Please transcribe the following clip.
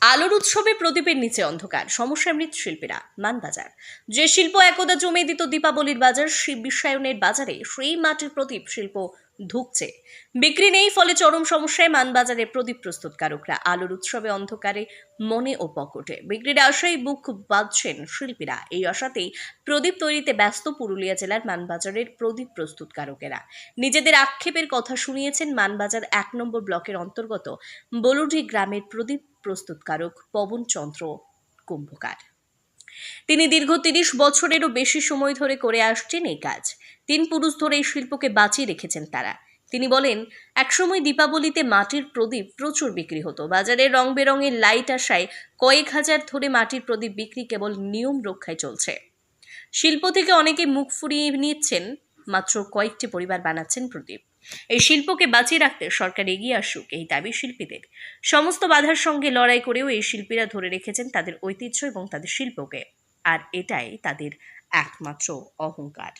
আলোর উৎসবে প্রদীপের নিচে অন্ধকার। সমস্যায় মৃৎশিল্পীরা মানবাজার। যে শিল্প একদা জমে দিত দীপাবলির বাজার শিব বিশ্বায়নের বাজারে সেই মাটির প্রদীপ শিল্প ধুকছে। বিক্রি নেই, ফলে চরম সমস্যায় মানবাজারে প্রদীপ প্রস্তুতকারকরা। আলোর উৎসবে অন্ধকারে মনে ও পকেটে। বিক্রির আশায় বুক বাঁধছেন শিল্পীরা। এই আশাতেই প্রদীপ তৈরিতে ব্যস্ত পুরুলিয়া জেলার মানবাজারের প্রদীপ প্রস্তুতকারকেরা। নিজেদের আক্ষেপের কথা শুনিয়েছেন মানবাজার এক নম্বর ব্লকের অন্তর্গত বলুডি গ্রামের প্রদীপ প্রস্তুতকারক পবন চন্দ্র কুম্ভকার। তিনি দীর্ঘ তিরিশ বছরেরও বেশি সময় ধরে করে আসছেন এই কাজ। তিন পুরুষ ধরে এই শিল্পকে বাঁচিয়ে রেখেছেন তারা। তিনি বলেন, একসময় দীপাবলিতে মাটির প্রদীপ প্রচুর বিক্রি হতো। বাজারে রং বেরঙের লাইট আসায় কয়েক হাজার ধরে মাটির প্রদীপ বিক্রি কেবল নিয়ম রক্ষায় চলছে। শিল্প থেকে অনেকে মুখ ফুরিয়ে নিচ্ছেন, মাত্র কয়েকটি পরিবার বানাচ্ছেন প্রদীপ। এই শিল্পকে বাঁচিয়ে রাখতে সরকার এগিয়ে আসুক, এই দাবি শিল্পীদের। সমস্ত বাধার সঙ্গে লড়াই করেও এই শিল্পীরা ধরে রেখেছেন তাদের ঐতিহ্য এবং তাদের শিল্পকে। আর এটাই তাদের একমাত্র অহংকার।